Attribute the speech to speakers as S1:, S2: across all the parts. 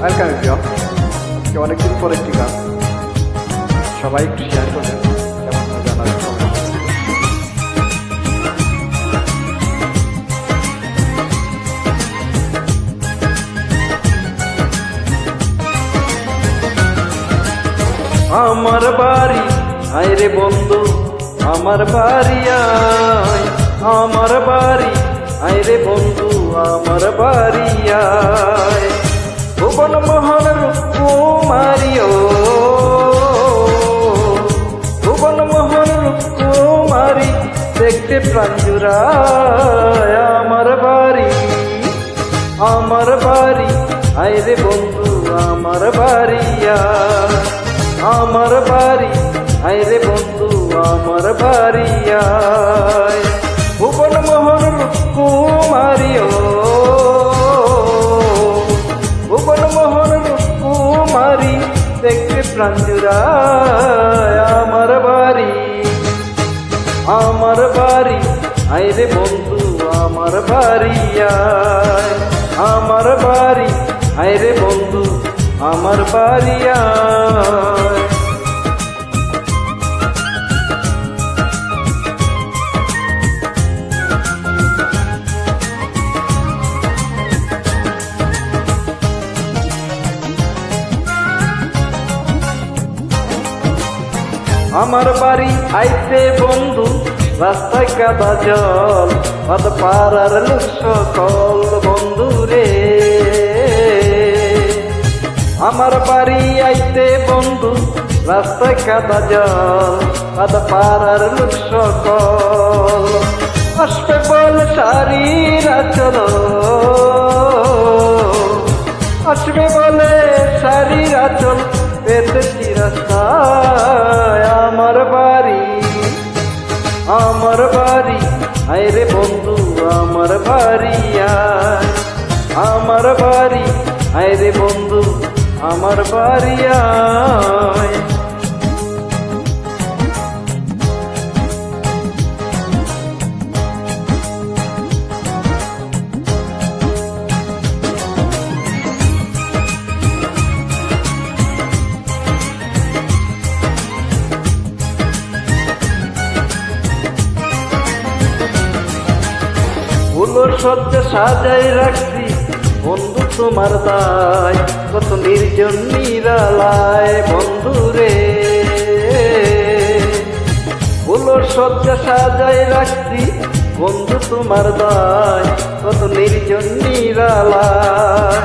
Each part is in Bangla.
S1: ওয়েলকাম এভরিওয়ান আজকে অনেকদিন পর একটি গান। সবাই একটু শেয়ার করবেন।
S2: আমার বাড়ি, আয় রে বন্ধু, আমার বাড়ি আয়। আমার বাড়ি, আয় রে বন্ধু, আমার বাড়ি আয়। দেখতে প্রাঞ্জুরায় আমার বাড়ি আমার বাড়ি আয় রে বন্ধু, আমার বাড়ি আয়। আমার বাড়ি আয় রে বন্ধু, আমার বাড়ি আয়। ভুবন মোহন রূপকুমারিও ভুবন মোহন রূপকুমারি দেখতে আমার আমার বাড়ি আয়, আমার বাড়ি, আয় রে বন্ধু, আমার বাড়ি আয়। আমার বাড়ি আইতে বন্ধু রাস্তায় কাদা জল অত পাড়ার লোক সকল বন্ধু রে আমার বাড়ি আইতে বন্ধু, রাস্তায় কাদা জল অত পাড়ার লোক সকল আসবে বল সারি চলো আয় রে বন্ধু আমার বাড়ি আয়। আমার বাড়ি আয় রে বন্ধু আমার বাড়ি আয়। সজ্জা সাজাই রাখছি। বন্ধু তোমার দায়, কত নির্জন নিরালায় বন্ধু রে। ফুলোর সজ্জা সাজাই রাখছি, বন্ধু তোমার দায়, কত নির্জন নিরালায়।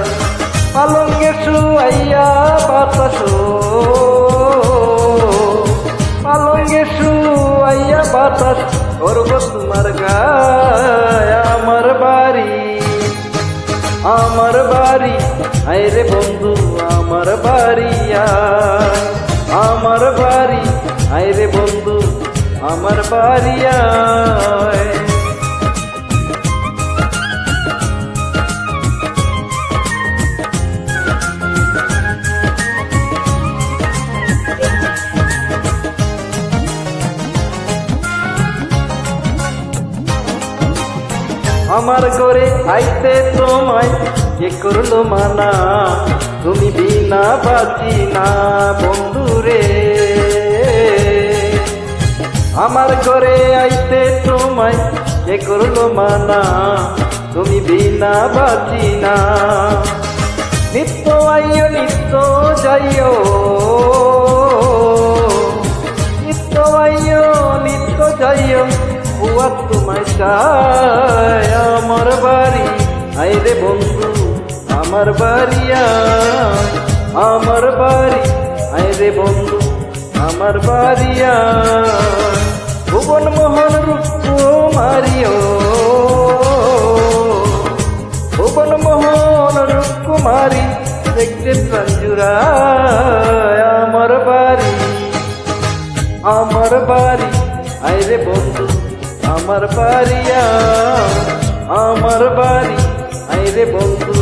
S2: পালঙ্গে শুয়াইয়া বাতাস, পালঙ্গে শুয়াইয়া বাতাস করব তোমার গায় বাড়ি। আয় রে বন্ধু আমার বাড়ি আমার বাড়ি আয় বন্ধু আমার বাড়ি আমার ঘরে আইতে তোমায় কে করল মানা। তুমি বিনা বাঁচি না বন্ধুরে আমার ঘরে আইতে তোমায় কে করল মানা। তুমি বিনা বাঁচি না। নিত্য আইও, নিত্য যাইও। তোমায় চায় আমার বাড়ি। আইরে বন্ধু, আমার বাড়ি আমার বাড়ি আইরে বন্ধু, আমার বাড়ি ভুবন মোহন রূপকুমারিও ভুবন মোহন রূপকুমারী দেখতে প্রাঞ্জুরায় আমার বাড়ি। আমার বাড়ি আইরে বন্ধু। আমার বাড়ি আয়। আমার বাড়ি আইরে বন্ধু,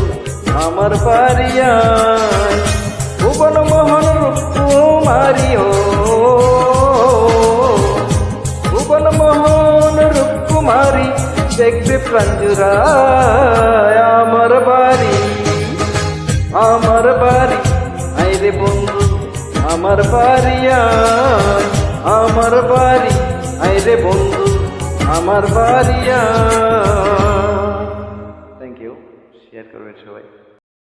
S2: আমার বাড়ি আয়। ভুবন মোহন রূপকুমারিও ভুবন মোহন রূপকুমারী দেখবে প্রাঞ্জুরায় আমার বাড়ি আমার বাড়ি আমার বাড়ি আয় আমার বাড়ি, আয় রে বন্ধু আমার বাড়িয়া থ্যাংক ইউ শেয়ার করবেন সবাই।